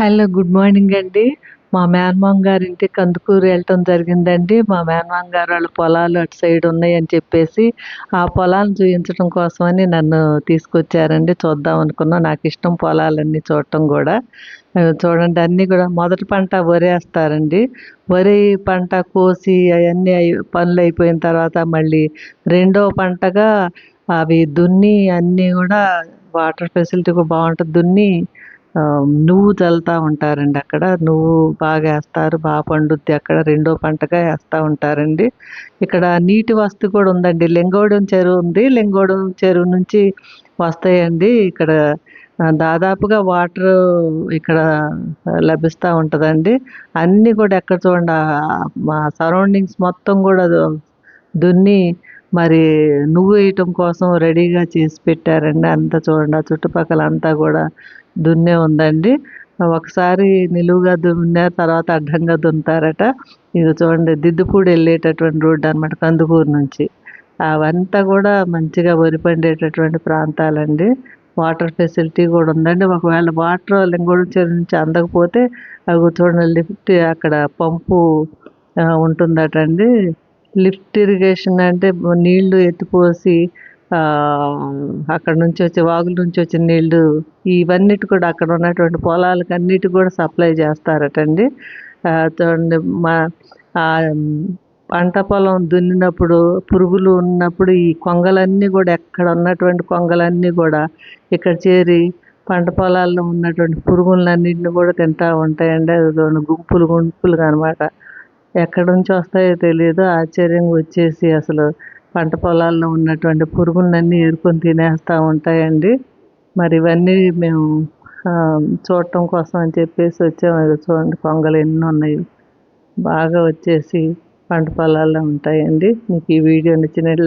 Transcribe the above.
Hello good morning అండి. మా మేనమామ గారి ఇంటికి కందుకూరు వెళ్ళటం జరిగిందండి. మా మేనమామ గారు వాళ్ళ పొలాలు అటు సైడ్ ఉన్నాయని చెప్పేసి ఆ పొలాలను చూపించడం కోసమని నన్ను తీసుకొచ్చారండి. చూద్దాం అనుకున్నాం. నాకు ఇష్టం పొలాలన్నీ చూడటం కూడా. చూడండి అన్నీ కూడా మొదటి పంట వరి వేస్తారండి. వరి పంట కోసి అవన్నీ అయి పనులు అయిపోయిన తర్వాత మళ్ళీ రెండో పంటగా అవి దున్ని అన్నీ కూడా వాటర్ ఫెసిలిటీ బాగుంటుంది. దున్ని నువ్వు చల్లుతూ ఉంటారండి అక్కడ. నువ్వు బాగా వేస్తారు బాగా పండుద్ది అక్కడ. రెండో పంటగా వేస్తూ ఉంటారండి. ఇక్కడ నీటి వసతి కూడా ఉందండి. లింగోడం చెరువు ఉంది. లింగోడం చెరువు నుంచి వస్తాయండి. ఇక్కడ దాదాపుగా వాటర్ ఇక్కడ లభిస్తూ ఉంటుందండి. అన్నీ కూడా ఎక్కడ చూడండి మా సరౌండింగ్స్ మొత్తం కూడా దున్ని మరి నువ్వు వేయటం కోసం రెడీగా చేసి పెట్టారండి. అంతా చూడండి. ఆ చుట్టుపక్కల అంతా కూడా దున్నే ఉందండి. ఒకసారి నిలువుగా దున్నారు తర్వాత అడ్డంగా దున్నుతారట. ఇది చూడండి దిద్దుపూడి వెళ్ళేటటువంటి రోడ్డు అనమాట కందుకూరు నుంచి. అవంతా కూడా మంచిగా వరి పండేటటువంటి ప్రాంతాలండి. వాటర్ ఫెసిలిటీ కూడా ఉందండి. ఒకవేళ వాటర్ లింగోడు చెరువు నుంచి అందకపోతే అవి చూడండి లిఫ్ట్ అక్కడ పంపు ఉంటుందట ఉంటుందటండి. లిఫ్ట్ ఇరిగేషన్ అంటే నీళ్ళు ఎత్తిపోసి అక్కడ నుంచి వచ్చే వాగుల నుంచి వచ్చే నీళ్ళు ఇవన్నిటి కూడా అక్కడ ఉన్నటువంటి పొలాలకు అన్నిటికి కూడా సప్లై చేస్తారటండి. చూడండి మా పంట పొలం దున్నినప్పుడు పురుగులు ఉన్నప్పుడు ఈ కొంగలన్నీ కూడా ఎక్కడ ఉన్నటువంటి కొంగలన్నీ కూడా ఇక్కడ చేరి పంట పొలాల్లో ఉన్నటువంటి పురుగులన్నింటిని కూడా తింటూ ఉంటాయండి. అది గుంపులు గుంపులుగా అనమాట ఎక్కడి నుంచి వస్తాయో తెలియదు. ఆశ్చర్యంగా వచ్చేసి అసలు పంట పొలాల్లో ఉన్నటువంటి పురుగులన్నీ ఏరుకొని తినేస్తూ ఉంటాయండి. మరి ఇవన్నీ మేము చూడటం కోసం అని చెప్పేసి వచ్చాము ఇదిగో చూడండి కొంగలు ఎన్ని ఉన్నాయి. బాగా వచ్చేసి పంట పొలాల్లో ఉంటాయండి. మీకు ఈ వీడియో నచ్చినట్లయితే